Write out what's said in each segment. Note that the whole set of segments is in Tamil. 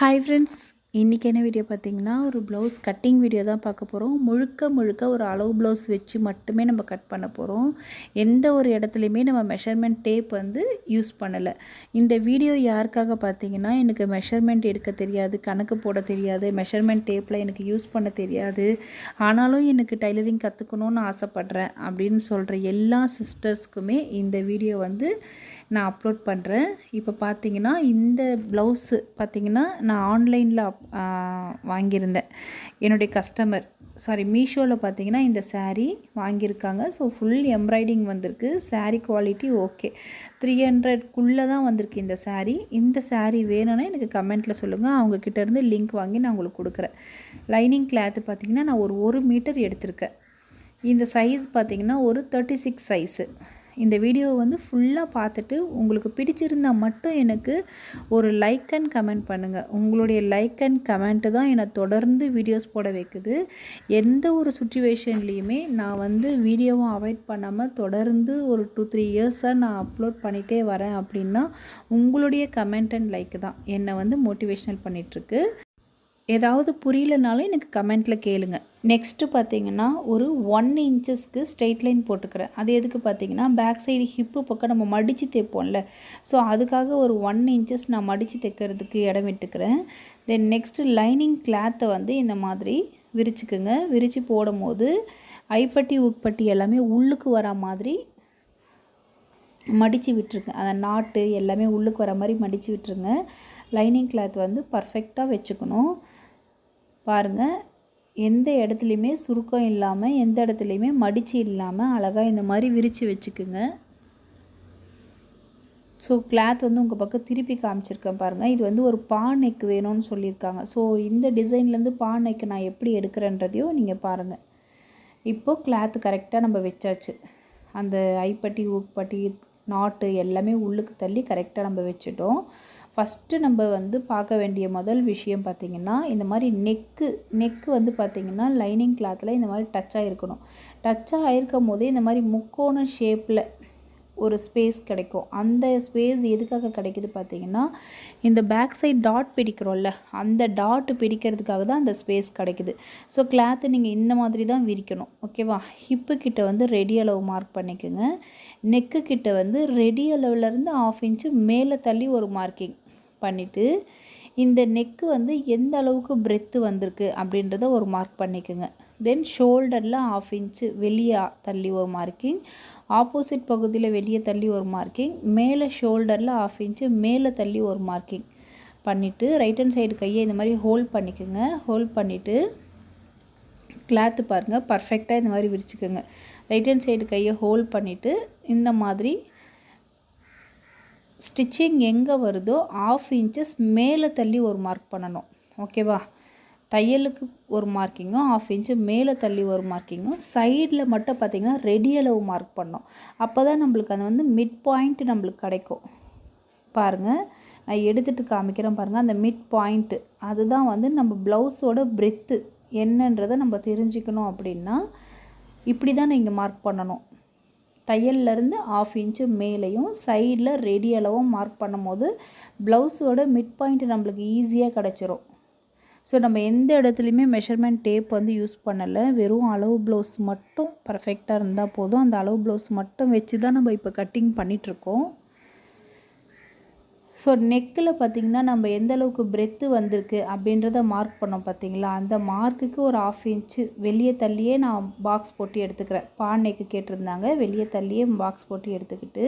ஹாய் ஃப்ரெண்ட்ஸ் இன்றைக்கி என்ன வீடியோ பார்த்தீங்கன்னா ஒரு ப்ளவுஸ் கட்டிங் வீடியோ தான் பார்க்க போகிறோம் முழுக்க முழுக்க ஒரு அளவு ப்ளவுஸ் வச்சு மட்டுமே நம்ம கட் பண்ண போகிறோம் எந்த ஒரு இடத்துலையுமே நம்ம மெஷர்மெண்ட் டேப் வந்து யூஸ் பண்ணலை. இந்த வீடியோ யாருக்காக பார்த்தீங்கன்னா எனக்கு மெஷர்மெண்ட் எடுக்க தெரியாது கணக்கு போட தெரியாது மெஷர்மெண்ட் டேப்பில் எனக்கு யூஸ் பண்ண தெரியாது. ஆனாலும் எனக்கு டைலரிங் கற்றுக்கணுன்னு ஆசைப்பட்றேன் அப்படின்னு சொல்கிற எல்லா சிஸ்டர்ஸ்க்குமே இந்த வீடியோ வந்து நான் அப்லோட் பண்ணுறேன் இப்போ பார்த்தீங்கன்னா இந்த ப்ளவுஸு பார்த்தீங்கன்னா நான் ஆன்லைனில் வாங்கியிருந்தேன். என்னுடைய கஸ்டமர் சாரி மீஷோவில் பார்த்தீங்கன்னா இந்த சேரீ வாங்கியிருக்காங்க. ஸோ ஃபுல் எம்ப்ராய்டிங் வந்திருக்கு. Saree குவாலிட்டி ஓகே த்ரீ ஹண்ட்ரட்குள்ளே தான் வந்திருக்கு இந்த சேரீ இந்த saree வேணும்னா எனக்கு கமெண்ட்டில் சொல்லுங்கள் அவங்கக்கிட்ட இருந்து லிங்க் வாங்கி நான் உங்களுக்கு கொடுக்குறேன். லைனிங் கிளாத்து பார்த்திங்கன்னா நான் ஒரு ஒரு மீட்டர் எடுத்திருக்கேன். இந்த சைஸ் பார்த்தீங்கன்னா ஒரு தேர்ட்டி சிக்ஸ் சைஸு இந்த வீடியோவை வந்து ஃபுல்லாக பார்த்துட்டு உங்களுக்கு பிடிச்சிருந்தா மட்டும் எனக்கு ஒரு லைக் அண்ட் கமெண்ட் பண்ணுங்கள் உங்களுடைய லைக் அண்ட் கமெண்ட்டு தான் என்னை தொடர்ந்து வீடியோஸ் போட வைக்குது. எந்த ஒரு சுச்சுவேஷன்லேயுமே நான் வந்து வீடியோவும் அவாய்ட் பண்ணாமல் தொடர்ந்து ஒரு டூ த்ரீ இயர்ஸாக நான் அப்லோட் பண்ணிகிட்டே வரேன் அப்படின்னா உங்களுடைய கமெண்ட் அண்ட் லைக் தான். என்னை வந்து மோட்டிவேஷனல் பண்ணிகிட்ருக்கு ஏதாவது புரியலனாலும் எனக்கு கமெண்ட்டில் கேளுங்க. நெக்ஸ்ட்டு பார்த்தீங்கன்னா ஒரு ஒன் இன்ச்சஸ்க்கு ஸ்ட்ரெயிட் லைன் போட்டுக்கிறேன். அது எதுக்கு பார்த்தீங்கன்னா பேக் சைடு ஹிப்பு பக்கம் நம்ம மடித்து தைப்போம்ல ஸோ அதுக்காக ஒரு ஒன் இன்ச்சஸ் நான் மடித்து தைக்கிறதுக்கு இடம் விட்டுக்கிறேன். தென் நெக்ஸ்ட்டு லைனிங் கிளாத்தை வந்து இந்த மாதிரி விரிச்சுக்குங்க. விரித்து போடும் போது ஐப்பட்டி உட்பட்டி எல்லாமே உள்ளுக்கு வர மாதிரி மடித்து விட்டுருங்க. அந்த நாட்டு எல்லாமே உள்ளுக்கு வர மாதிரி மடித்து விட்டுருங்க. லைனிங் கிளாத் வந்து பர்ஃபெக்டாக வச்சுக்கணும். பாருங்கள் எந்த இடத்துலையுமே சுருக்கம் இல்லாமல் எந்த இடத்துலையுமே மடித்து இல்லாமல் அழகாக இந்த மாதிரி விரித்து வச்சுக்குங்க. ஸோ கிளாத் வந்து உங்கள் பக்கம் திருப்பி காமிச்சிருக்கேன் பாருங்கள் இது வந்து ஒரு பா நெக் வேணும்னு சொல்லியிருக்காங்க. ஸோ இந்த டிசைன்லேருந்து பா நெக் நான் எப்படி எடுக்கிறேன்றதையும் நீங்கள் பாருங்கள் இப்போது கிளாத் கரெக்டாக நம்ம வச்சாச்சு. அந்த ஐப்பட்டி ஊக்பட்டி நாட்டு எல்லாமே உள்ளுக்கு தள்ளி கரெக்டாக நம்ம வச்சுட்டோம். ஃபஸ்ட்டு நம்ம வந்து பார்க்க வேண்டிய முதல் விஷயம் பார்த்திங்கன்னா இந்த மாதிரி நெக்கு நெக்கு வந்து பார்த்திங்கன்னா லைனிங் கிளாத்தில் இந்த மாதிரி டச் ஆகிருக்கணும் டச் ஆகிருக்கும் போதே இந்த மாதிரி முக்கோண ஷேப்பில் ஒரு ஸ்பேஸ் கிடைக்கும். அந்த ஸ்பேஸ் எதுக்காக கிடைக்குது பார்த்தீங்கன்னா இந்த பேக் சைட் டாட் பிடிக்கிறோம்ல அந்த டாட் பிடிக்கிறதுக்காக தான் அந்த ஸ்பேஸ் கிடைக்குது. ஸோ கிளாத்து நீங்கள் இந்த மாதிரி தான் விரிக்கணும் ஓகேவா ஹிப்பு கிட்ட வந்து ரெடி அளவு மார்க் பண்ணிக்கோங்க. நெக்கு கிட்ட வந்து ரெடி அளவுலேருந்து ஆஃப் இன்ச்சு மேலே தள்ளி ஒரு மார்க்கிங் பண்ணிவிட்டு இந்த நெக்கு வந்து எந்த அளவுக்கு பிரெத்து வந்திருக்கு அப்படின்றத ஒரு மார்க் பண்ணிக்கோங்க. தென் ஷோல்டரில் ஆஃப் இன்ச்சு வெளியே தள்ளி ஒரு மார்க்கிங் ஆப்போசிட் பகுதியில் வெளியே தள்ளி ஒரு மார்க்கிங் மேலே ஷோல்டரில் ஆஃப் இன்ச்சு மேலே தள்ளி ஒரு மார்க்கிங் பண்ணிவிட்டு ரைட் ஹேண்ட் சைடு கையை இந்த மாதிரி ஹோல்ட் பண்ணிக்கோங்க. ஹோல்ட் பண்ணிவிட்டு கிளாத்து பாருங்கள் பர்ஃபெக்டாக இந்த மாதிரி விரிச்சுக்கோங்க. ரைட் ஹேண்ட் சைடு கையை ஹோல்ட் பண்ணிவிட்டு இந்த மாதிரி ஸ்டிச்சிங் எங்கே வருதோ ஆஃப் இன்ச்சஸ் மேலே தள்ளி ஒரு மார்க் பண்ணணும். ஓகேவா தையலுக்கு ஒரு மார்க்கிங்கும் ஆஃப் இன்ச்சு மேலே தள்ளி ஒரு மார்க்கிங்கும் சைடில் மட்டும் பார்த்திங்கன்னா ரெடி அளவு மார்க் பண்ணோம் அப்போ தான் நம்மளுக்கு அது வந்து மிட் பாயிண்ட் நம்மளுக்கு கிடைக்கும். பாருங்கள் நான் எடுத்துகிட்டு காமிக்கிறேன் பாருங்கள் அந்த மிட் பாயிண்ட்டு அதுதான் வந்து நம்ம ப்ளவுஸோட பிரெத்து என்னன்றதை நம்ம தெரிஞ்சுக்கணும் அப்படின்னா இப்படி தான் நீங்கள் மார்க் பண்ணணும். தையல்லேருந்து ஆஃப் இன்ச்சு மேலேயும் சைடில் ரெடி அளவும் மார்க் பண்ணும்போது ப்ளவுஸோட மிட் பாயிண்ட் நம்மளுக்கு ஈஸியாக கிடச்சிரும். ஸோ நம்ம எந்த இடத்துலையுமே மெஷர்மெண்ட் டேப் வந்து யூஸ் பண்ணலை. வெறும் அளவு ப்ளவுஸ் மட்டும் பர்ஃபெக்டாக இருந்தால் போதும். அந்த அளவு ப்ளவுஸ் மட்டும் வச்சு தான் நம்ம இப்போ கட்டிங் பண்ணிகிட்ருக்கோம் ஸோ நெக்கில் பார்த்திங்கன்னா நம்ம எந்த அளவுக்கு பிரெத்து வந்திருக்கு அப்படின்றத மார்க் பண்ணோம் பார்த்தீங்களா அந்த மார்க்குக்கு ஒரு ஆஃப் இன்ச்சு வெளியே தள்ளியே நான் பாக்ஸ் போட்டு எடுத்துக்கிறேன். பா நெக்கு கேட்டிருந்தாங்க. வெளியே தள்ளியே பாக்ஸ் போட்டு எடுத்துக்கிட்டு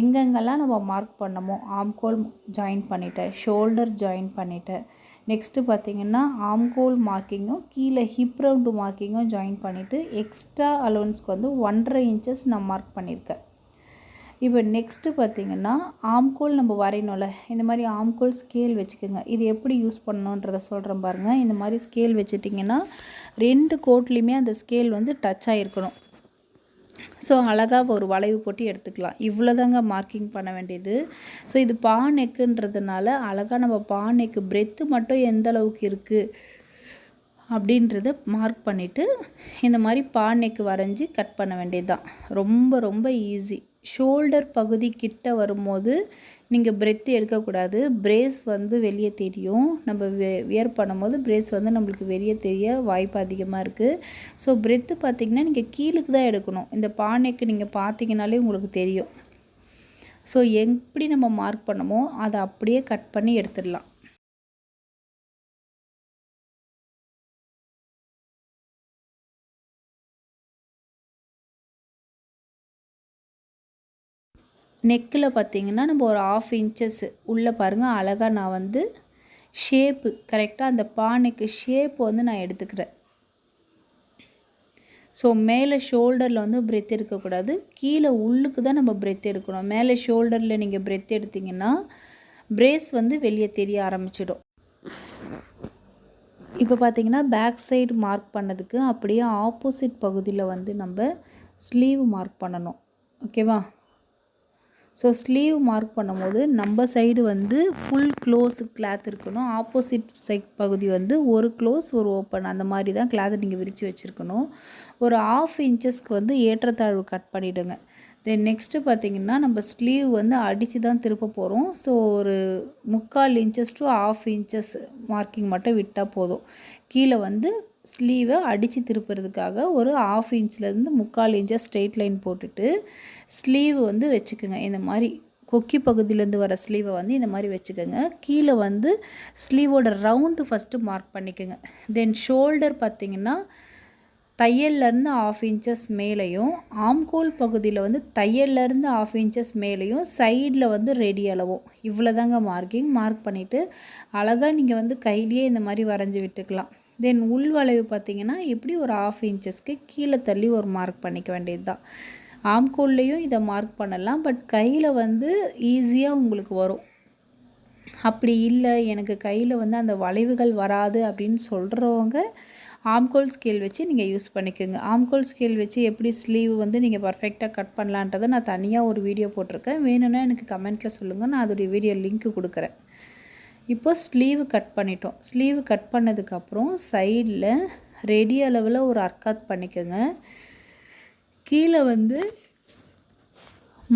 எங்கெங்கெல்லாம் நம்ம மார்க் பண்ணமோ ஆம்கோல் ஜாயின் பண்ணிட்டேன். ஷோல்டர் ஜாயின் பண்ணிட்டேன். நெக்ஸ்ட்டு பார்த்திங்கன்னா ஆம்கோல் மார்க்கிங்கும் கீழே ஹிப் ரவுண்டு மார்க்கிங்கும் ஜாயின் பண்ணிவிட்டு எக்ஸ்ட்ரா அலோன்ஸ்க்கு வந்து ஒன்றரை இன்ச்சஸ் நான் மார்க் பண்ணியிருக்கேன். இப்போ நெக்ஸ்ட்டு பார்த்திங்கன்னா ஆம்கோல் நம்ம வரையணும்ல. இந்த மாதிரி ஆம்கோல் ஸ்கேல் வச்சுக்கோங்க. இது எப்படி யூஸ் பண்ணணுன்றத சொல்கிறேன் பாருங்கள் இந்த மாதிரி ஸ்கேல் வச்சுட்டிங்கன்னா ரெண்டு கோட்லேயுமே அந்த ஸ்கேல் வந்து டச் ஆகிருக்கணும் ஸோ அழகாக ஒரு வளைவு போட்டு எடுத்துக்கலாம். இவ்வளோதாங்க மார்க்கிங் பண்ண வேண்டியது. ஸோ இது பா நெக்குன்றதுனால அழகாக நம்ம பா நெக்கு பிரெத்து மட்டும் எந்த அளவுக்கு இருக்குது அப்படின்றத மார்க் பண்ணிவிட்டு இந்த மாதிரி பா நெக்கு வரைஞ்சி கட் பண்ண வேண்டியது தான் ரொம்ப ரொம்ப ஈஸி ஷோல்டர் பகுதி கிட்ட வரும்போது நீங்கள் பிரெத்து எடுக்கக்கூடாது. பிரேஸ் வந்து வெளியே தெரியும். நம்ம வே வியர் பண்ணும்போது பிரேஸ் வந்து நம்மளுக்கு வெளியே தெரிய வாய்ப்பு அதிகமாக இருக்குது ஸோ பிரெத்து பார்த்திங்கன்னா நீங்கள் கீழுக்கு தான் எடுக்கணும். இந்த பானைக்கு நீங்கள் பார்த்தீங்கனாலே உங்களுக்கு தெரியும். ஸோ எப்படி நம்ம மார்க் பண்ணமோ அதை அப்படியே கட் பண்ணி எடுத்துடலாம். நெக்கில் பார்த்திங்கன்னா நம்ம ஒரு ஆஃப் இன்ச்சஸ் உள்ளே பாருங்கள் அழகாக நான் வந்து ஷேப்பு கரெக்டாக அந்த பானைக்கு ஷேப் வந்து நான் எடுத்துக்கிறேன். ஸோ மேலே ஷோல்டரில் வந்து பிரெத் எடுக்கக்கூடாது கீழே உள்ளுக்கு தான் நம்ம பிரெத் எடுக்கணும். மேலே ஷோல்டரில் நீங்கள் பிரெத் எடுத்திங்கன்னா பிரேஸ் வந்து வெளியே தெரிய ஆரம்பிச்சிடும். இப்போ பார்த்திங்கன்னா பேக் சைடு மார்க் பண்ணதுக்கு அப்படியே ஆப்போசிட் பகுதியில் வந்து நம்ம ஸ்லீவ் மார்க் பண்ணணும். ஓகேவா ஸோ ஸ்லீவ் மார்க் பண்ணும்போது நம்ம சைடு வந்து ஃபுல் க்ளோஸ் கிளாத் இருக்கணும். ஆப்போசிட் சைட் பகுதி வந்து ஒரு க்ளோஸ் ஒரு ஓப்பன் அந்த மாதிரி தான் கிளாத்தை நீங்கள் விரித்து வச்சுருக்கணும். ஒரு ஆஃப் இன்ச்சஸ்க்கு வந்து ஏற்றத்தாழ்வு கட் பண்ணிவிடுங்க தென் நெக்ஸ்ட்டு பார்த்திங்கன்னா நம்ம ஸ்லீவ் வந்து அடித்து தான் திருப்ப போகிறோம் ஸோ ஒரு முக்கால் inches to half inches marking மட்டும் விட்டால் போதும். கீழே வந்து ஸ்லீவை அடித்து திருப்புறதுக்காக ஒரு ஆஃப் இன்ச்லேருந்து முக்கால் இன்ச்சாக ஸ்ட்ரெயிட் லைன் போட்டுட்டு ஸ்லீவ் வந்து வச்சுக்கோங்க. இந்த மாதிரி கொக்கி பகுதியிலேருந்து வர ஸ்லீவை வந்து இந்த மாதிரி வச்சுக்கோங்க. கீழே வந்து ஸ்லீவோட ரவுண்டு ஃபஸ்ட்டு மார்க் பண்ணிக்கோங்க. தென் ஷோல்டர் பார்த்திங்கன்னா தையல்லேருந்து ஆஃப் இன்ச்சஸ் மேலேயும் ஆம்கோல் பகுதியில் வந்து தையல்லேருந்து ஆஃப் இன்ச்சஸ் மேலேயும் சைடில் வந்து ரெடி அளவும். இவ்வளோதாங்க மார்க்கிங் மார்க் பண்ணிவிட்டு அழகாக நீங்கள் வந்து கையிலேயே இந்த மாதிரி வரைஞ்சி விட்டுக்கலாம். தென் உள் வளைவு பார்த்திங்கன்னா எப்படி ஒரு ஆஃப் இன்ச்சஸ்க்கு கீழே தள்ளி ஒரு மார்க் பண்ணிக்க வேண்டியது தான் ஆம்கோல்லையும் இதை மார்க் பண்ணலாம் பட் கையில் வந்து ஈஸியாக உங்களுக்கு வரும். அப்படி இல்லை எனக்கு கையில் வந்து அந்த வளைவுகள் வராது அப்படின்னு சொல்கிறவங்க ஆம்கோல் ஸ்கேல் வச்சு நீங்கள் யூஸ் பண்ணிக்கோங்க. ஆம்கோல் ஸ்கேல் வச்சு எப்படி ஸ்லீவ் வந்து நீங்கள் பர்ஃபெக்டாக கட் பண்ணலான்றதை நான் தனியாக ஒரு வீடியோ போட்டிருக்கேன். வேணும்னா எனக்கு கமெண்ட்டில் சொல்லுங்கள் நான் அதோடைய வீடியோ லிங்க் கொடுக்குறேன். இப்போ ஸ்லீவு கட் பண்ணிட்டோம். ஸ்லீவு கட் பண்ணதுக்கப்புறம் சைடில் ரெடி அளவில் ஒரு அர்க்காத் பண்ணிக்கோங்க. கீழே வந்து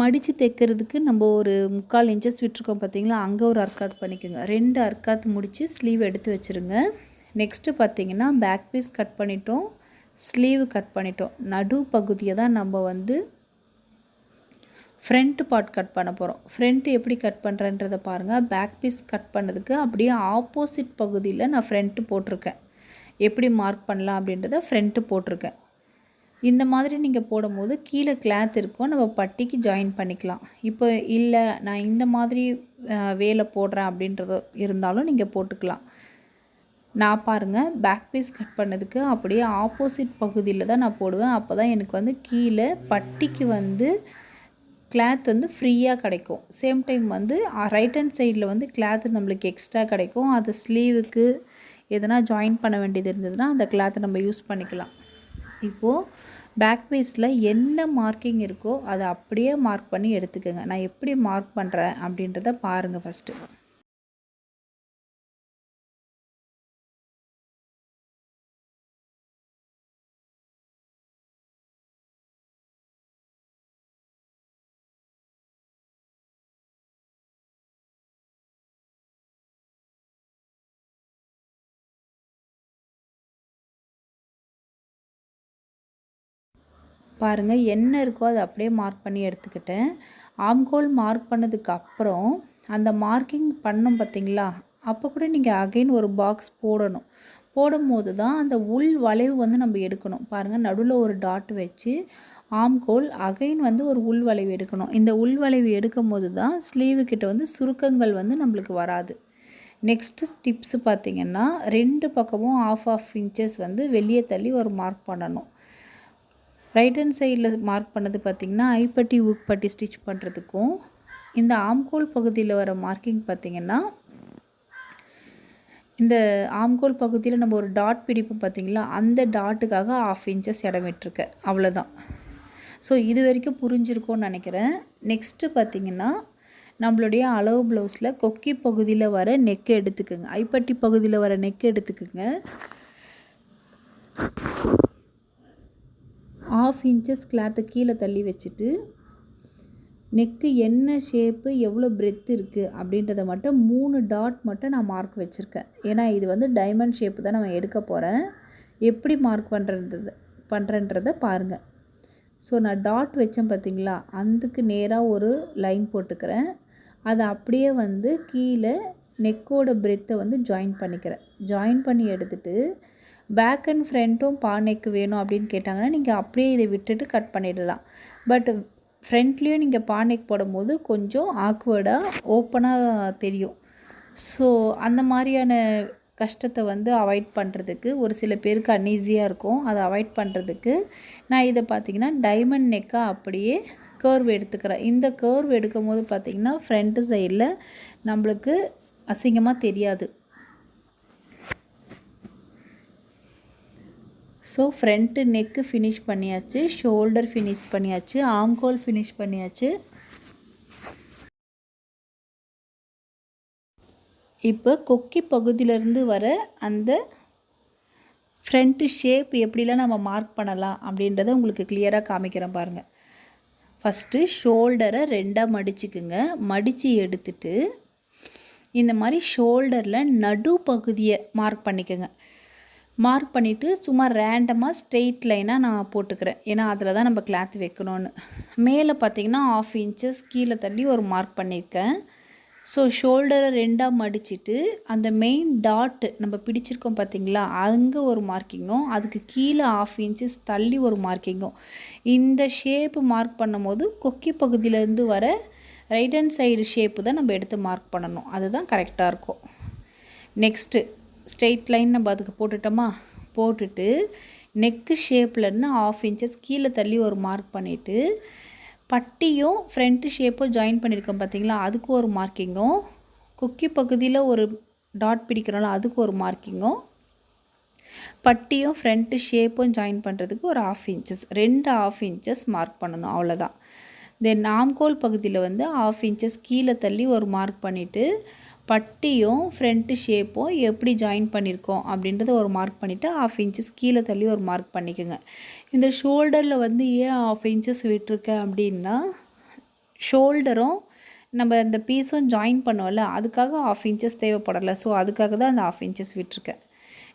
மடித்து தைக்கிறதுக்கு நம்ம ஒரு முக்கால் இன்ச்சஸ் விட்டுருக்கோம் பார்த்தீங்களா? அங்கே ஒரு அர்க்காத் பண்ணிக்கோங்க. ரெண்டு அர்க்காத் முடித்து ஸ்லீவ் எடுத்து வச்சுருங்க. நெக்ஸ்ட்டு பார்த்தீங்கன்னா பேக் பீஸ் கட் பண்ணிட்டோம். ஸ்லீவ் கட் பண்ணிட்டோம். நடு பகுதியை தான் நம்ம வந்து ஃப்ரண்ட்டு பார்ட் கட் பண்ண போகிறோம் ஃப்ரண்ட்டு எப்படி கட் பண்ணுறன்றதை பாருங்கள் பேக் பீஸ் கட் பண்ணதுக்கு அப்படியே ஆப்போசிட் பகுதியில் நான் ஃப்ரண்ட்டு போட்டிருக்கேன். எப்படி மார்க் பண்ணலாம் அப்படின்றத ஃப்ரண்ட்டு போட்டிருக்கேன். இந்த மாதிரி நீங்கள் போடும்போது கீழே கிளாத் இருக்கும். நம்ம பட்டிக்கு ஜாயின் பண்ணிக்கலாம். இப்போ இல்லை நான் இந்த மாதிரி வேலை போடுறேன் அப்படின்றதோ இருந்தாலும் நீங்கள் போட்டுக்கலாம். நான் பாருங்கள் பேக் பீஸ் கட் பண்ணதுக்கு அப்படியே ஆப்போசிட் பகுதியில் தான் நான் போடுவேன். அப்போ தான் எனக்கு வந்து கீழே பட்டிக்கு வந்து கிளாத் வந்து ஃப்ரீயாக கிடைக்கும். சேம் டைம் வந்து ரைட் ஹேண்ட் சைடில் வந்து கிளாத் நம்மளுக்கு எக்ஸ்ட்ரா கிடைக்கும். அது ஸ்லீவுக்கு எதனா ஜாயின் பண்ண வேண்டியது இருந்ததுன்னா அந்த கிளாத்தை நம்ம யூஸ் பண்ணிக்கலாம். இப்போது பேக் பீஸில் என்ன மார்க்கிங் இருக்கோ அதை அப்படியே மார்க் பண்ணி எடுத்துக்கோங்க. நான் எப்படி மார்க் பண்ணுறேன் அப்படின்றத பாருங்கள் ஃபஸ்ட்டு பாருங்கள் என்ன இருக்கோ அதை அப்படியே மார்க் பண்ணி எடுத்துக்கிட்டேன். ஆம்கோல் மார்க் பண்ணதுக்கு அப்புறம் அந்த மார்க்கிங் பண்ணோம் பார்த்தீங்களா? அப்போ கூட நீங்கள் அகைன் ஒரு பாக்ஸ் போடணும். போடும்போது தான் அந்த உள் வளைவு வந்து நம்ம எடுக்கணும். பாருங்கள் நடுவில் ஒரு டாட் வச்சு ஆம்கோல் அகைன் வந்து ஒரு உள் வளைவு எடுக்கணும். இந்த உள் வளைவு எடுக்கும் போது தான் ஸ்லீவு கிட்ட வந்து சுருக்கங்கள் வந்து நம்மளுக்கு வராது. நெக்ஸ்ட்டு டிப்ஸு பார்த்திங்கன்னா ரெண்டு பக்கமும் ஆஃப் ஆஃப் இன்ச்சஸ் வந்து வெளியே தள்ளி ஒரு மார்க் பண்ணணும். ரைட் ஹேண்ட் சைடில் மார்க் பண்ணது பார்த்திங்கன்னா ஐப்பட்டி உக்பட்டி ஸ்டிச் பண்ணுறதுக்கும் இந்த ஆம்கோல் பகுதியில் வர மார்க்கிங் பார்த்திங்கன்னா இந்த ஆம்கோல் பகுதியில் நம்ம ஒரு டாட் பிடிப்போம் பார்த்திங்களா அந்த டாட்டுக்காக ஆஃப் இன்ச்சஸ் இடம் விட்டுருக்கேன் அவ்வளோதான் ஸோ இது வரைக்கும் புரிஞ்சிருக்கோன்னு நினைக்கிறேன். நெக்ஸ்ட்டு பார்த்திங்கன்னா நம்மளுடைய அளவு ப்ளவுஸில் கொக்கி பகுதியில் வர நெக்கு எடுத்துக்கோங்க. ஐப்பட்டி பகுதியில் வர நெக்கு எடுத்துக்கோங்க. ஆஃப் இன்ச்சஸ் கிளாத்தை கீழே தள்ளி வச்சுட்டு நெக்கு என்ன ஷேப்பு எவ்வளோ பிரெத்து இருக்குது அப்படின்றத மட்டும் மூணு டாட் மட்டும் நான் மார்க் வச்சுருக்கேன். ஏன்னா இது வந்து டைமண்ட் ஷேப்பு தான் நம்ம எடுக்க போகிறேன் எப்படி மார்க் பண்ணுறது பண்ணுறன்றத பாருங்கள் ஸோ நான் டாட் வச்சேன் பார்த்தீங்களா அதுக்கு நேராக ஒரு லைன் போட்டுக்கிறேன். அதை அப்படியே வந்து கீழே நெக்கோட பிரெத்தை வந்து ஜாயின் பண்ணிக்கிறேன். ஜாயின் பண்ணி எடுத்துகிட்டு பேக் அண்ட் ஃப்ரண்ட்டும் பானைக்கு வேணும் அப்படின்னு கேட்டாங்கன்னா நீங்கள் அப்படியே இதை விட்டுட்டு கட் பண்ணிடலாம். பட் ஃப்ரண்ட்லேயும் நீங்கள் பானைக்கு நெக் போடும்போது கொஞ்சம் ஆக்வர்டாக ஓப்பனாக தெரியும். ஸோ அந்த மாதிரியான கஷ்டத்தை வந்து அவாய்ட் பண்ணுறதுக்கு ஒரு சில பேருக்கு அன்ஈஸியாக இருக்கும். அதை அவாய்ட் பண்ணுறதுக்கு நான் இதை பார்த்திங்கன்னா டைமண்ட் நெக்காக அப்படியே கேர்வ் எடுத்துக்கிறேன். இந்த கேர்வ் எடுக்கும் போது பார்த்திங்கன்னா ஃப்ரண்ட்டு சைடில் நம்மளுக்கு அசிங்கமாக தெரியாது. ஸோ ஃப்ரண்ட்டு நெக்கு ஃபினிஷ் பண்ணியாச்சு ஷோல்டர் ஃபினிஷ் பண்ணியாச்சு ஆம்கோல் ஃபினிஷ் பண்ணியாச்சு. இப்போ கொக்கி பகுதியிலேருந்து வர அந்த ஃப்ரண்ட்டு ஷேப் எப்படிலாம் நம்ம மார்க் பண்ணலாம் அப்படின்றத உங்களுக்கு கிளியராக காமிக்கிறேன் பாருங்கள் ஃபஸ்ட்டு ஷோல்டரை ரெண்டாக மடிச்சுக்குங்க. மடித்து எடுத்துட்டு இந்த மாதிரி ஷோல்டரில் நடு பகுதியை மார்க் பண்ணிக்கோங்க. மார்க் பண்ணிவிட்டு சும்மா ரேண்டமாக ஸ்ட்ரெயிட் லைனாக நான் போட்டுக்கிறேன். ஏன்னா அதில் தான் நம்ம கிளாத் வைக்கணும்னு. மேலே பார்த்தீங்கன்னா ஆஃப் இன்ச்சஸ் கீழே தள்ளி ஒரு மார்க் பண்ணியிருக்கேன். ஸோ ஷோல்டரை ரெண்டாக மடிச்சிட்டு அந்த மெயின் டாட்டு நம்ம பிடிச்சிருக்கோம் பார்த்தீங்களா அங்கே ஒரு மார்க்கிங்கும் அதுக்கு கீழே ஆஃப் இன்ச்சஸ் தள்ளி ஒரு மார்க்கிங்கும் இந்த ஷேப்பு மார்க் பண்ணும்போது கொக்கி பகுதியிலேருந்து வர ரைட் ஹேண்ட் சைடு ஷேப்பு தான் நம்ம எடுத்து மார்க் பண்ணணும். அதுதான் கரெக்டாக இருக்கும். நெக்ஸ்ட்டு ஸ்ட்ரெயிட் லைன் நம்ம அதுக்கு போட்டுட்டோமா? போட்டுட்டு நெக்கு ஷேப்லேருந்து ஆஃப் இன்ச்சஸ் கீழே தள்ளி ஒரு மார்க் பண்ணிவிட்டு பட்டியும் ஃப்ரண்ட்டு ஷேப்பும் ஜாயின் பண்ணியிருக்கோம் பார்த்தீங்களா? அதுக்கு ஒரு மார்க்கிங்கும் குக்கி பகுதியில் ஒரு டாட் பிடிக்கிறோம்ல அதுக்கு ஒரு மார்க்கிங்கும் பட்டியும் ஃப்ரண்ட்டு ஷேப்பும் ஜாயின் பண்ணுறதுக்கு ஒரு ஆஃப் இன்ச்சஸ் ரெண்டு ஆஃப் இன்ச்சஸ் மார்க் பண்ணணும் அவ்வளோதான் தென் நாம்கோல் பகுதியில் வந்து ஆஃப் இன்ச்சஸ் கீழே தள்ளி ஒரு மார்க் பண்ணிவிட்டு பட்டியும் ஃப்ரண்ட்டு ஷேப்பும் எப்படி ஜாயின் பண்ணியிருக்கோம் அப்படின்றத ஒரு மார்க் பண்ணிவிட்டு ஆஃப் இன்ச்சஸ் கீழே தள்ளி ஒரு மார்க் பண்ணிக்கோங்க. இந்த ஷோல்டரில் வந்து ஏன் ஆஃப் இன்ச்சஸ் விட்டுருக்கேன் அப்படின்னா ஷோல்டரும் நம்ம இந்த பீஸும் ஜாயின் பண்ணுவோம்ல அதுக்காக ஆஃப் இன்ச்சஸ் தேவைப்படலை. ஸோ அதுக்காக தான் அந்த ஆஃப் இன்ச்சஸ் விட்டுருக்கேன்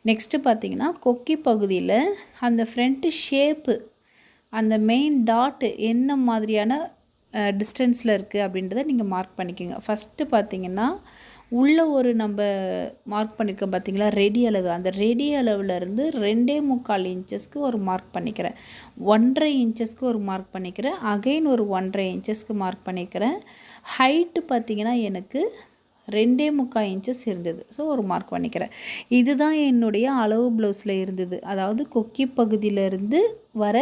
நெக்ஸ்ட்டு பார்த்தீங்கன்னா கொக்கி பகுதியில் அந்த ஃப்ரண்ட்டு ஷேப்பு அந்த மெயின் டாட்டு என்ன மாதிரியான டிஸ்டன்ஸில் இருக்குது அப்படின்றத நீங்கள் மார்க் பண்ணிக்கோங்க. ஃபஸ்ட்டு பார்த்தீங்கன்னா உள்ளே ஒரு நம்ம மார்க் பண்ணியிருக்கோம் பார்த்தீங்களா ரெடி அளவு. அந்த ரெடி அளவுலேருந்து ரெண்டே முக்கால் இன்ச்சஸ்க்கு ஒரு மார்க் பண்ணிக்கிறேன். ஒன்றரை இன்ச்சஸ்க்கு ஒரு மார்க் பண்ணிக்கிறேன். அகைன் ஒரு ஒன்றரை இன்ச்சஸ்க்கு மார்க் பண்ணிக்கிறேன். ஹைட்டு பார்த்திங்கன்னா எனக்கு ரெண்டே முக்கால் இன்ச்சஸ் இருந்தது. ஸோ ஒரு மார்க் பண்ணிக்கிறேன். இதுதான் என்னுடைய அளவு ப்ளவுஸில் இருந்தது. அதாவது கொக்கி பகுதியிலேருந்து வர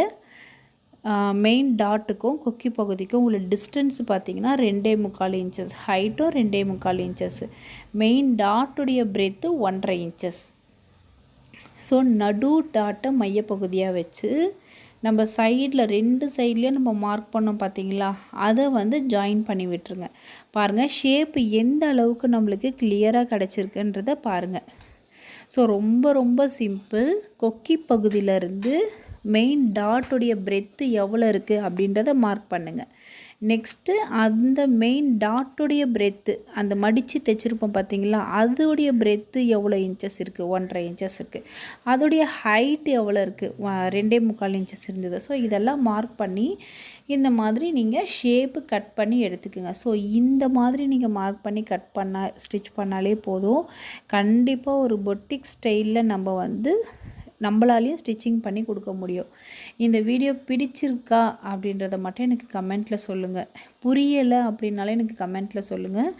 மெயின் டாட்டுக்கும் கொக்கி பகுதிக்கும் உள்ள டிஸ்டன்ஸ் பார்த்திங்கன்னா ரெண்டே முக்கால் இன்ச்சஸ் ஹைட்டும் ரெண்டே முக்கால் இன்ச்சஸ் மெயின் டாட்டுடைய பிரெத்து ஒன்றரை இன்ச்சஸ் ஸோ நடு டாட்டை மையப்பகுதியாக வச்சு நம்ம சைடில் ரெண்டு சைட்லேயும் நம்ம மார்க் பண்ணோம் பார்த்தீங்களா? அதை வந்து ஜாயின் பண்ணி விட்டுருங்க. பாருங்கள் ஷேப் எந்த அளவுக்கு நம்மளுக்கு கிளியராக கிடச்சிருக்குன்றத பாருங்கள் ஸோ ரொம்ப ரொம்ப சிம்பிள் கொக்கி பகுதியிலேருந்து மெயின் டாட்டுடைய பிரெத்து எவ்வளோ இருக்குது அப்படின்றத மார்க் பண்ணுங்கள் நெக்ஸ்ட்டு அந்த மெயின் டாட்டுடைய பிரெத்து அந்த மடித்து தைச்சிருப்போம் பார்த்தீங்களா? அதோடைய பிரெத்து எவ்வளோ இன்ச்சஸ் இருக்குது ஒன்றரை இன்ச்சஸ் இருக்குது அதோடைய ஹைட் எவ்வளோ இருக்குது ரெண்டே முக்கால் இன்ச்சஸ் இருந்தது. ஸோ இதெல்லாம் மார்க் பண்ணி இந்த மாதிரி நீங்கள் ஷேப்பு கட் பண்ணி எடுத்துக்கோங்க. ஸோ இந்த மாதிரி நீங்கள் மார்க் பண்ணி கட் பண்ணால் ஸ்டிச் பண்ணாலே போதும். கண்டிப்பாக ஒரு பொட்டிக் ஸ்டைலில் நம்ம வந்து நம்மளாலையும் ஸ்டிச்சிங் பண்ணி கொடுக்க முடியும். இந்த வீடியோ பிடிச்சிருக்கா அப்படின்றத மட்டும் எனக்கு கமெண்ட்டில் சொல்லுங்கள் புரியலை அப்படின்னாலே எனக்கு கமெண்ட்டில் சொல்லுங்கள்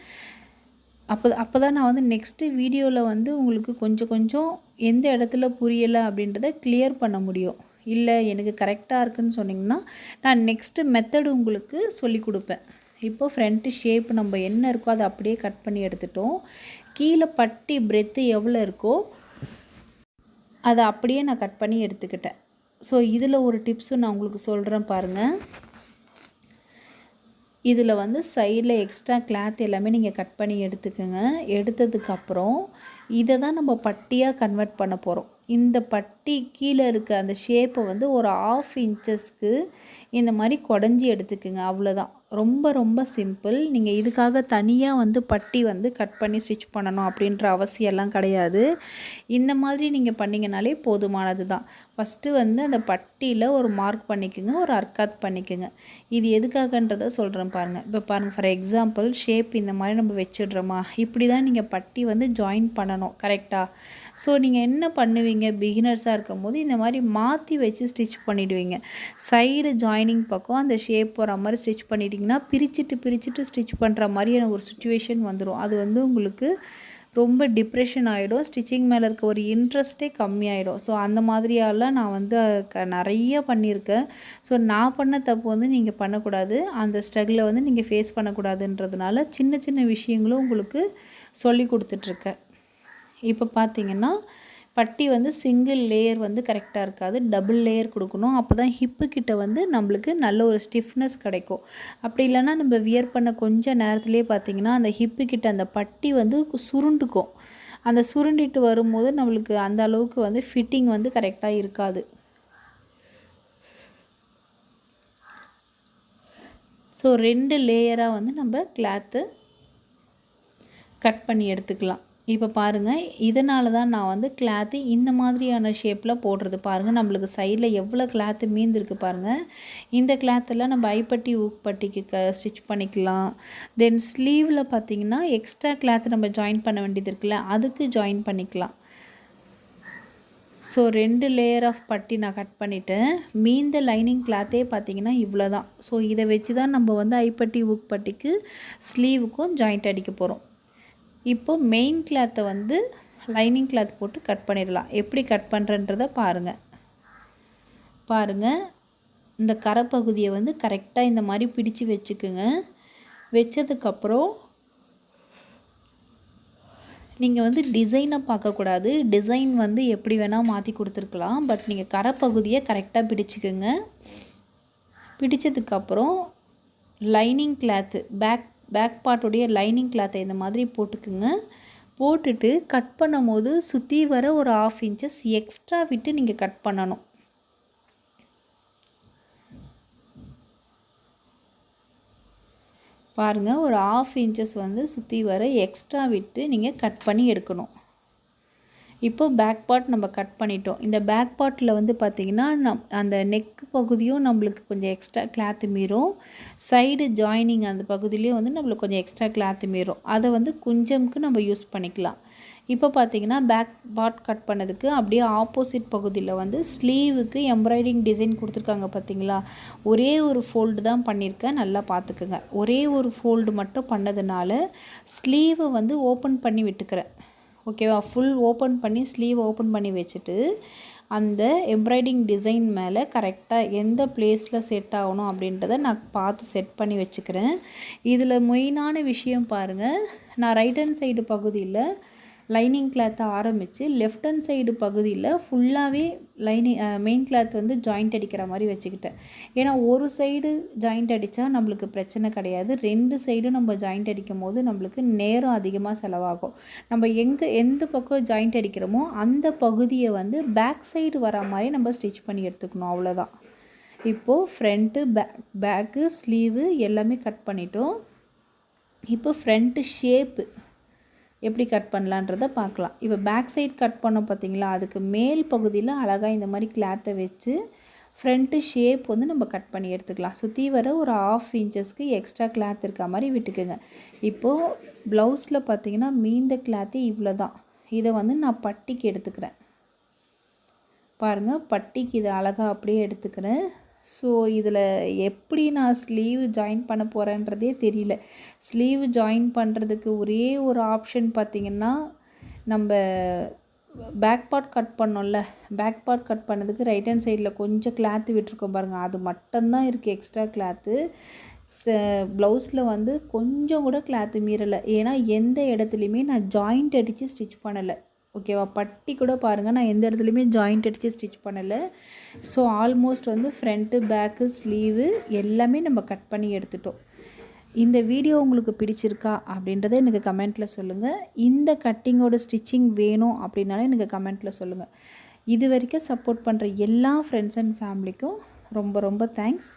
அப்போ அப்போ தான் நான் வந்து நெக்ஸ்ட்டு வீடியோவில் வந்து உங்களுக்கு கொஞ்சம் கொஞ்சம் எந்த இடத்துல புரியலை அப்படின்றத கிளியர் பண்ண முடியும். இல்லை எனக்கு கரெக்டாக இருக்குன்னு சொன்னிங்கன்னா நான் நெக்ஸ்ட்டு மெத்தடு உங்களுக்கு சொல்லி கொடுப்பேன். இப்போது ஃப்ரண்ட்டு ஷேப் நம்ம என்ன இருக்கோ அதை அப்படியே கட் பண்ணி எடுத்துட்டோம். கீழே பட்டி பிரெத்து எவ்வளோ இருக்கோ அதை அப்படியே நான் கட் பண்ணி எடுத்துக்கிட்டேன். ஸோ இதில் ஒரு டிப்ஸும் நான் உங்களுக்கு சொல்கிறேன் பாருங்கள் இதில் வந்து சைடில் எக்ஸ்ட்ரா கிளாத் எல்லாமே நீங்கள் கட் பண்ணி எடுத்துக்கோங்க. எடுத்ததுக்கப்புறம் இதை தான் நம்ம பட்டியாக கன்வெர்ட் பண்ண போகிறோம் இந்த பட்டி கீழே இருக்க அந்த ஷேப்பை வந்து ஒரு ஆஃப் இன்ச்சஸ்க்கு இந்த மாதிரி குடஞ்சி எடுத்துக்கோங்க. அவ்வளோதான் ரொம்ப ரொம்ப சிம்பிள் நீங்கள் இதுக்காக தனியாக வந்து பட்டி வந்து கட் பண்ணி ஸ்டிச் பண்ணணும் அப்படின்ற அவசியம்லாம் கிடையாது. இந்த மாதிரி நீங்கள் பண்ணிங்கனாலே போதுமானது தான் ஃபஸ்ட்டு வந்து அந்த பட்டியில் ஒரு மார்க் பண்ணிக்கோங்க ஒரு அர்க்காத் பண்ணிக்கோங்க. இது எதுக்காகன்றத சொல்கிறேன் பாருங்கள் இப்போ பாருங்கள் ஃபார் எக்ஸாம்பிள் ஷேப் இந்த மாதிரி நம்ம வச்சிடுறோமா? இப்படி தான் நீங்கள் பட்டி வந்து ஜாயின் பண்ணணும் கரெக்டாக ஸோ நீங்கள் என்ன பண்ணுவீங்க? பிகினர்ஸாக இருக்கும் போது இந்த மாதிரி மாற்றி வச்சு ஸ்டிச் பண்ணிவிடுவீங்க சைடு ஜாயினிங் பக்கம் அந்த ஷேப் போகிற மாதிரி ஸ்டிச் பண்ணிட்டீங்கன்னா பிரிச்சுட்டு பிரிச்சுட்டு ஸ்டிச் பண்ணுற மாதிரியான ஒரு சுச்சுவேஷன் வந்துடும் அது வந்து உங்களுக்கு ரொம்ப டிப்ரெஷன் ஆகிடும் ஸ்டிச்சிங் மேலே இருக்க ஒரு இன்ட்ரெஸ்ட்டே கம்மியாயிடும். ஸோ அந்த மாதிரியாலாம் நான் வந்து க நிறைய பண்ணியிருக்கேன். ஸோ நான் பண்ண தப்பு வந்து நீங்கள் பண்ணக்கூடாது. அந்த ஸ்ட்ரகிளை வந்து நீங்கள் ஃபேஸ் பண்ணக்கூடாதுன்றதுனால சின்ன சின்ன விஷயங்களும் உங்களுக்கு சொல்லி கொடுத்துட்ருக்கேன். இப்போ பார்த்தீங்கன்னா பட்டி வந்து சிங்கிள் லேயர் வந்து கரெக்டாக இருக்காது. டபுள் லேயர் கொடுக்கணும். அப்போ தான் ஹிப்பு கிட்ட வந்து நம்மளுக்கு நல்ல ஒரு ஸ்டிஃப்னஸ் கிடைக்கும். அப்படி இல்லைன்னா நம்ம வியர் பண்ண கொஞ்சம் நேரத்துலேயே பார்த்தீங்கன்னா அந்த ஹிப்பு கிட்ட அந்த பட்டி வந்து சுருண்டுக்கும். அந்த சுருண்டிட்டு வரும்போது நம்மளுக்கு அந்த அளவுக்கு வந்து ஃபிட்டிங் வந்து கரெக்டாக இருக்காது. ஸோ ரெண்டு லேயராக வந்து நம்ம கிளாத்து கட் பண்ணி எடுத்துக்கலாம். இப்போ பாருங்கள் இதனால தான் நான் வந்து கிளாத்து இந்த மாதிரியான ஷேப்பில் போடுறது பாருங்கள் நம்மளுக்கு சைடில் எவ்வளோ கிளாத்து மீந்திருக்கு பாருங்கள் இந்த கிளாத்தெல்லாம் நம்ம ஐப்பட்டி ஊக்பட்டிக்கு க ஸ்டிச் பண்ணிக்கலாம். தென் ஸ்லீவில் பார்த்திங்கன்னா எக்ஸ்ட்ரா கிளாத்து நம்ம ஜாயின் பண்ண வேண்டியது இருக்குல்ல அதுக்கு ஜாயின் பண்ணிக்கலாம். ஸோ ரெண்டு லேயர் ஆஃப் பட்டி நான் கட் பண்ணிவிட்டேன் மீந்த லைனிங் கிளாத்தே பார்த்தீங்கன்னா இவ்வளோ தான் ஸோ இதை வச்சு தான் நம்ம வந்து ஐப்பட்டி ஊக்பட்டிக்கு ஸ்லீவுக்கும் ஜாயிண்ட் அடிக்க போகிறோம் இப்போது மெயின் கிளாத்தை வந்து லைனிங் கிளாத் போட்டு கட் பண்ணிடலாம். எப்படி கட் பண்ணுறன்றதை பாருங்கள் பாருங்கள் இந்த கரைப்பகுதியை வந்து கரெக்டாக இந்த மாதிரி பிடிச்சு வச்சுக்குங்க. வச்சதுக்கப்புறம் நீங்கள் வந்து டிசைனை பார்க்கக்கூடாது டிசைன் வந்து எப்படி வேணால் மாற்றி கொடுத்துருக்கலாம். பட் நீங்கள் கரைப்பகுதியை கரெக்டாக பிடிச்சிக்குங்க. பிடிச்சதுக்கப்புறம் லைனிங் கிளாத்து பேக் பேக் பார்ட்டுடைய லைனிங் கிளாத்தை இந்த மாதிரி போட்டுக்குங்க. போட்டுட்டு கட் பண்ணும் போது சுற்றி வர ஒரு ஆஃப் இன்ச்சஸ் எக்ஸ்ட்ரா விட்டு நீங்கள் கட் பண்ணணும். பாருங்கள் ஒரு ஆஃப் இன்ச்சஸ் வந்து சுற்றி வர எக்ஸ்ட்ரா விட்டு நீங்கள் கட் பண்ணி எடுக்கணும். இப்போ பேக் பார்ட் நம்ம கட் பண்ணிட்டோம். இந்த பேக் பார்ட்டில் வந்து பார்த்திங்கன்னா நம் அந்த நெக் பகுதியும் நம்மளுக்கு கொஞ்சம் எக்ஸ்ட்ரா கிளாத்து மீறும். சைடு ஜாயினிங் அந்த பகுதியிலையும் வந்து நம்மளுக்கு கொஞ்சம் எக்ஸ்ட்ரா கிளாத்து மீறும். அதை வந்து குஞ்சம்க்கு நம்ம யூஸ் பண்ணிக்கலாம். இப்போ பார்த்தீங்கன்னா பேக் பார்ட் கட் பண்ணதுக்கு அப்படியே ஆப்போசிட் பகுதியில் வந்து ஸ்லீவுக்கு எம்ப்ராய்டிங் டிசைன் கொடுத்துருக்காங்க பார்த்தீங்களா ஒரே ஒரு ஃபோல்டு தான் பண்ணியிருக்கேன். நல்லா பார்த்துக்குங்க ஒரே ஒரு ஃபோல்டு மட்டும் பண்ணதுனால ஸ்லீவை வந்து ஓப்பன் பண்ணி விட்டுக்கிறேன். ஓகேவா ஃபுல் ஓப்பன் பண்ணி ஸ்லீவ் ஓப்பன் பண்ணி வச்சுட்டு அந்த எம்ப்ராய்டிங் டிசைன் மேலே கரெக்டாக எந்த பிளேஸில் செட் ஆகணும் அப்படின்றத நான் பார்த்து செட் பண்ணி வச்சுக்கிறேன். இதில் மெயினான விஷயம் பாருங்கள் நான் ரைட் ஹேண்ட் சைடு பகுதியில் லைனிங் கிளாத்தை ஆரம்பித்து லெஃப்ட் ஹண்ட் சைடு பகுதியில் ஃபுல்லாகவே லைனிங் மெயின் கிளாத் வந்து ஜாயிண்ட் அடிக்கிற மாதிரி வச்சுக்கிட்டேன். ஏன்னா ஒரு சைடு ஜாயிண்ட் அடித்தா நம்மளுக்கு பிரச்சனை கிடையாது. ரெண்டு சைடும் நம்ம ஜாயிண்ட் அடிக்கும் போது நம்மளுக்கு நேரம் அதிகமாக செலவாகும். நம்ம எங்கே எந்த பக்கம் ஜாயிண்ட் அடிக்கிறோமோ அந்த பகுதியை வந்து பேக் சைடு வர மாதிரி நம்ம ஸ்டிச் பண்ணி எடுத்துக்கணும் அவ்வளோதான் இப்போது ஃப்ரண்ட்டு பேக் பேக்கு ஸ்லீவு எல்லாமே கட் பண்ணிட்டோம். இப்போ ஃப்ரண்ட்டு ஷேப்பு எப்படி கட் பண்ணலான்றதை பார்க்கலாம். இப்போ பேக் சைட் கட் பண்ணோம் பார்த்தீங்களா அதுக்கு மேல் பகுதியில் அழகாக இந்த மாதிரி கிளாத்தை வச்சு ஃப்ரண்ட்டு ஷேப் வந்து நம்ம கட் பண்ணி எடுத்துக்கலாம். சுற்றி வர ஒரு ஆஃப் இன்ச்சஸ்க்கு எக்ஸ்ட்ரா கிளாத் இருக்க மாதிரி விட்டுக்குங்க. இப்போது ப்ளவுஸில் பார்த்தீங்கன்னா மீந்த கிளாத்து இவ்வளோ தான் இதை வந்து நான் பட்டிக்கு எடுத்துக்கிறேன். பாருங்கள் பட்டிக்கு இதை அழகாக அப்படியே எடுத்துக்கிறேன். ஸோ இதில் எப்படி நான் ஸ்லீவ் ஜாயின் பண்ண போகிறேன்றதே தெரியல. ஸ்லீவ் ஜாயின் பண்ணுறதுக்கு ஒரே ஒரு ஆப்ஷன் பார்த்திங்கன்னா நம்ம பேக் பார்ட் கட் பண்ணோம்ல. பேக் பார்ட் கட் பண்ணதுக்கு ரைட் ஹேண்ட் சைடில் கொஞ்சம் கிளாத்து விட்டுருக்கோம் பாருங்கள் அது மட்டும்தான் இருக்குது எக்ஸ்ட்ரா கிளாத்து ப்ளவுஸில் வந்து கொஞ்சம் கூட கிளாத்து மீறலை. ஏன்னா எந்த இடத்துலையுமே நான் ஜாயிண்ட் அடித்து ஸ்டிச் பண்ணலை. ஓகேவா? பட்டி கூட பாருங்கள் நான் எந்த இடத்துலையுமே ஜாயிண்ட் அடித்து ஸ்டிச் பண்ணலை. ஸோ ஆல்மோஸ்ட் வந்து ஃப்ரண்ட்டு பேக்கு ஸ்லீவு எல்லாமே நம்ம கட் பண்ணி எடுத்துட்டோம். இந்த வீடியோ உங்களுக்கு பிடிச்சிருக்கா அப்படின்றத எனக்கு கமெண்ட்டில் சொல்லுங்கள் இந்த கட்டிங்கோட ஸ்டிச்சிங் வேணும் அப்படின்னாலும் எனக்கு கமெண்ட்டில் சொல்லுங்கள் இது வரைக்கும் சப்போர்ட் பண்ணுற எல்லா ஃப்ரெண்ட்ஸ் அண்ட் ஃபேமிலிக்கும் ரொம்ப ரொம்ப தேங்க்ஸ்